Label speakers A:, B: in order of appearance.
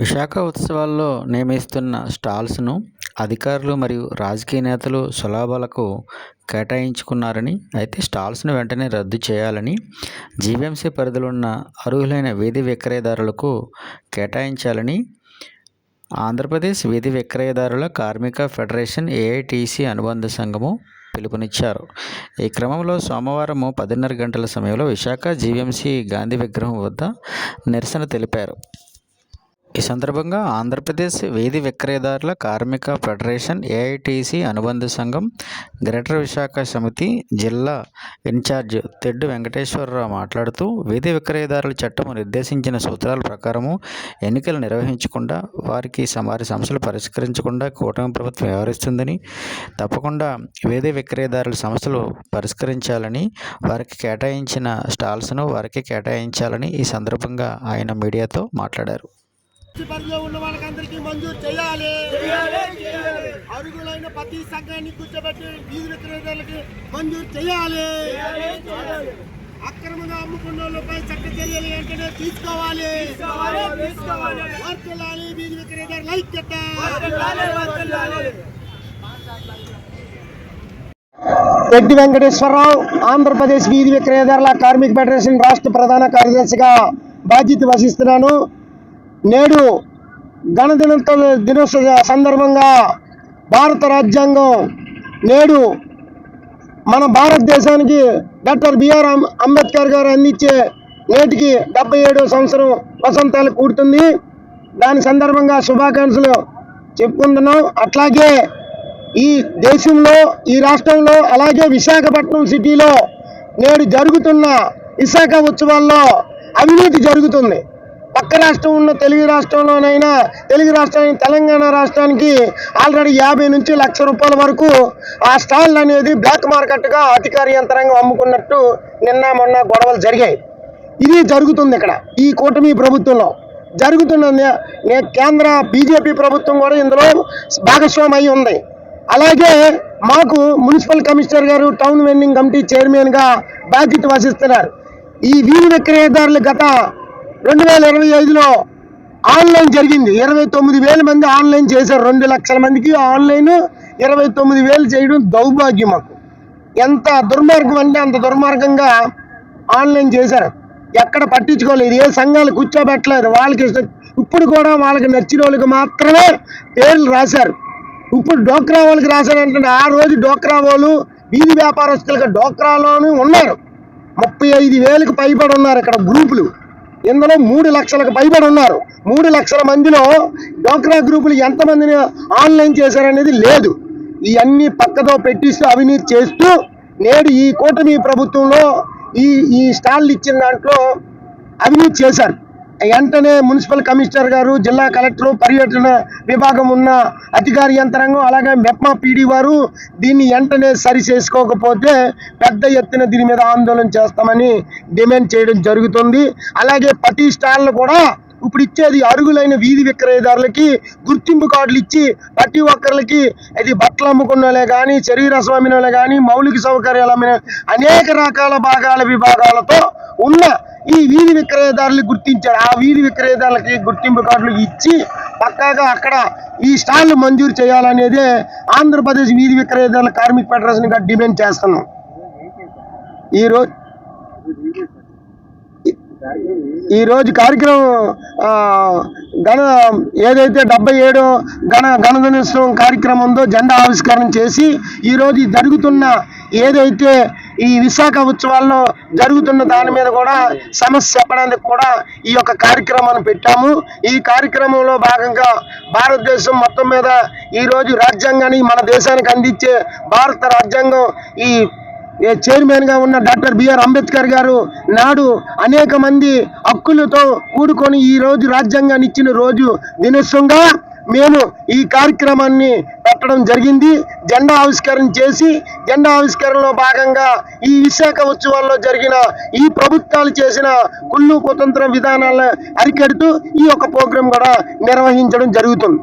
A: విశాఖ ఉత్సవాల్లో నియమిస్తున్న స్టాల్స్ను అధికారులు మరియు రాజకీయ నేతలు సులాభాలకు కేటాయించుకున్నారని అయితే స్టాల్స్ను వెంటనే రద్దు చేయాలని జీవీఎంసీ పరిధిలో ఉన్న అర్హులైన వీధి విక్రయదారులకు కేటాయించాలని ఆంధ్రప్రదేశ్ వీధి విక్రయదారుల కార్మిక ఫెడరేషన్ ఏఐటీసీ అనుబంధ సంఘము పిలుపునిచ్చారు. ఈ క్రమంలో సోమవారం పదిన్నర గంటల సమయంలో విశాఖ జీవీఎంసీ గాంధీ విగ్రహం వద్ద నిరసన తెలిపారు. ఈ సందర్భంగా ఆంధ్రప్రదేశ్ వీధి విక్రయదారుల కార్మిక ఫెడరేషన్ ఏఐటీసీ అనుబంధ సంఘం గ్రేటర్ విశాఖ సమితి జిల్లా ఇన్ఛార్జ్ తెడ్డు వెంకటేశ్వరరావు మాట్లాడుతూ వీధి విక్రయదారుల చట్టము నిర్దేశించిన సూత్రాల ప్రకారము ఎన్నికలు నిర్వహించకుండా వారికి వారి సమస్యలు పరిష్కరించకుండా కూటమి ప్రభుత్వం వ్యవహరిస్తుందని తప్పకుండా వీధి విక్రయదారుల సమస్యలు పరిష్కరించాలని వారికి కేటాయించిన స్టాల్స్ను వారికి కేటాయించాలని ఈ సందర్భంగా ఆయన మీడియాతో మాట్లాడారు.
B: పరిధిలో ఉన్న వాళ్ళకందరికీ మంజూరు చేయాలి. అరుగులైన ప్రతి సంఘాన్ని కూర్చోబెట్టి వీధి విక్రేతలకి మంజూరు చేయాలి. అక్రమంగా అమ్ముకున్న వాళ్ళపై చట్ట చర్యలు వెంటనే తీసుకోవాలి. వర్తిల్లాలి వీధి విక్రేతల ఐక్యత. రెడ్డి వెంకటేశ్వరరావు ఆంధ్రప్రదేశ్ వీధి విక్రయదారుల కార్మిక ఫెడరేషన్ రాష్ట్ర ప్రధాన కార్యదర్శిగా బాధ్యత వహిస్తున్నాను. నేడు గణదినోత్సవ దినోత్సవ సందర్భంగా భారత రాజ్యాంగం నేడు మన భారతదేశానికి డాక్టర్ బిఆర్ అంబేద్కర్ గారు అందించే నేటికి డెబ్బై ఏడో సంవత్సరం వసంతాలు కూడుతుంది. దాని సందర్భంగా శుభాకాంక్షలు చెప్పుకుంటున్నాం. అట్లాగే ఈ దేశంలో ఈ రాష్ట్రంలో అలాగే విశాఖపట్నం సిటీలో నేడు జరుగుతున్న విశాఖ ఉత్సవాల్లో అవినీతి జరుగుతుంది. పక్క రాష్ట్రం ఉన్న తెలుగు రాష్ట్రంలోనైనా తెలుగు రాష్ట్రానికి తెలంగాణ రాష్ట్రానికి ఆల్రెడీ యాభై నుంచి లక్ష రూపాయల వరకు ఆ స్టాల్ అనేది బ్లాక్ మార్కెట్గా అధికార యంత్రాంగం అమ్ముకున్నట్టు నిన్న మొన్న గొడవలు జరిగాయి. ఇది జరుగుతుంది ఇక్కడ ఈ కూటమి ప్రభుత్వంలో. జరుగుతున్నది నే- కేంద్ర బీజేపీ ప్రభుత్వం కూడా ఇందులో భాగస్వామి అయి ఉంది. అలాగే మాకు మున్సిపల్ కమిషనర్ గారు టౌన్ వెండింగ్ కమిటీ చైర్మన్గా బాధ్యత వహిస్తున్నారు. ఈ వీధి విక్రయదారులు గత రెండు వేల ఇరవై ఐదులో ఆన్లైన్ జరిగింది. ఇరవై తొమ్మిది వేల మంది ఆన్లైన్ చేశారు. రెండు లక్షల మందికి ఆన్లైన్ ఇరవై తొమ్మిది వేలు చేయడం దౌర్భాగ్యం మాకు. ఎంత దుర్మార్గం అంటే అంత దుర్మార్గంగా ఆన్లైన్ చేశారు. ఎక్కడ పట్టించుకోలేదు. ఏ సంఘాలు కూర్చోబెట్టలేదు. వాళ్ళకి ఇప్పుడు కూడా వాళ్ళకి నచ్చిన వాళ్ళకి మాత్రమే పేర్లు రాశారు. ఇప్పుడు డోక్రా వాళ్ళకి రాశారంటే ఆ రోజు డోక్రా వాళ్ళు వీధి వ్యాపారస్తులకు డోక్రాలోనూ ఉన్నారు. ముప్పై ఐదు వేలకు పైబడి ఉన్నారు ఇక్కడ గ్రూపులు. ఇందులో మూడు లక్షలకు పైబడి ఉన్నారు. మూడు లక్షల మందిలో డోక్రా గ్రూపులు ఎంతమందిని ఆన్లైన్ చేశారనేది లేదు. ఇవన్నీ పక్కతో పెట్టిస్తూ అవినీతి చేస్తూ నేడు ఈ కూటమి ప్రభుత్వంలో ఈ ఈ స్టాల్ ఇచ్చిన దాంట్లో అవినీతి చేశారు. వెంటనే మున్సిపల్ కమిషనర్ గారు జిల్లా కలెక్టర్ పర్యటన విభాగం ఉన్న అధికారి యంత్రాంగం అలాగే మెప్మా పీడీ వారు దీన్ని వెంటనే సరి చేసుకోకపోతే పెద్ద ఎత్తున దీని మీద ఆందోళన చేస్తామని డిమాండ్ చేయడం జరుగుతుంది. అలాగే ప్రతి స్టాళ్ళు కూడా ఇప్పుడు ఇచ్చేది అరుగులైన వీధి విక్రయదారులకి గుర్తింపు కార్డులు ఇచ్చి ప్రతి ఒక్కరికి ఇది బట్టలు అమ్ముకున్న కానీ శరీర స్వామిన కానీ మౌలిక సౌకర్యాలు అమ్మిన అనేక రకాల భాగాల విభాగాలతో ఉన్న ఈ విక్రయదారులు గుర్తించారు. ఆ వీధి విక్రయదారులకి గుర్తింపు కార్డులు ఇచ్చి పక్కాగా అక్కడ ఈ స్టాళ్ళు మంజూరు చేయాలనేదే ఆంధ్రప్రదేశ్ వీధి విక్రయదారుల కార్మిక ఫెడరేషన్గా డిమాండ్ చేస్తున్నాం. ఈరోజు ఈ రోజు కార్యక్రమం గణ ఏదైతే డెబ్బై ఏడో గణ గణదినోత్సవం కార్యక్రమం ఉందో జెండా ఆవిష్కరణ చేసి ఈరోజు జరుగుతున్న ఏదైతే ఈ విశాఖ ఉత్సవాల్లో జరుగుతున్న దాని మీద కూడా సమస్య చెప్పడానికి కూడా ఈ యొక్క కార్యక్రమాన్ని పెట్టాము. ఈ కార్యక్రమంలో భాగంగా భారతదేశం మొత్తం మీద ఈరోజు రాజ్యాంగాన్ని మన దేశానికి అందించే భారత రాజ్యాంగం ఈ చైర్మన్గా ఉన్న డాక్టర్ బిఆర్ అంబేద్కర్ గారు నాడు అనేక మంది హక్కులతో కూడుకొని ఈరోజు రాజ్యాంగాన్ని ఇచ్చిన రోజు దినోత్సవంగా మేము ఈ కార్యక్రమాన్ని పెట్టడం జరిగింది. జెండా ఆవిష్కరణ చేసి జెండా ఆవిష్కరణలో భాగంగా ఈ విశాఖ ఉత్సవాల్లో జరిగిన ఈ ప్రభుత్వాలు చేసిన కుళ్ళు కుతంత్ర విధానాలను అరికడుతూ ఈ యొక్క ప్రోగ్రాం కూడా నిర్వహించడం జరుగుతుంది.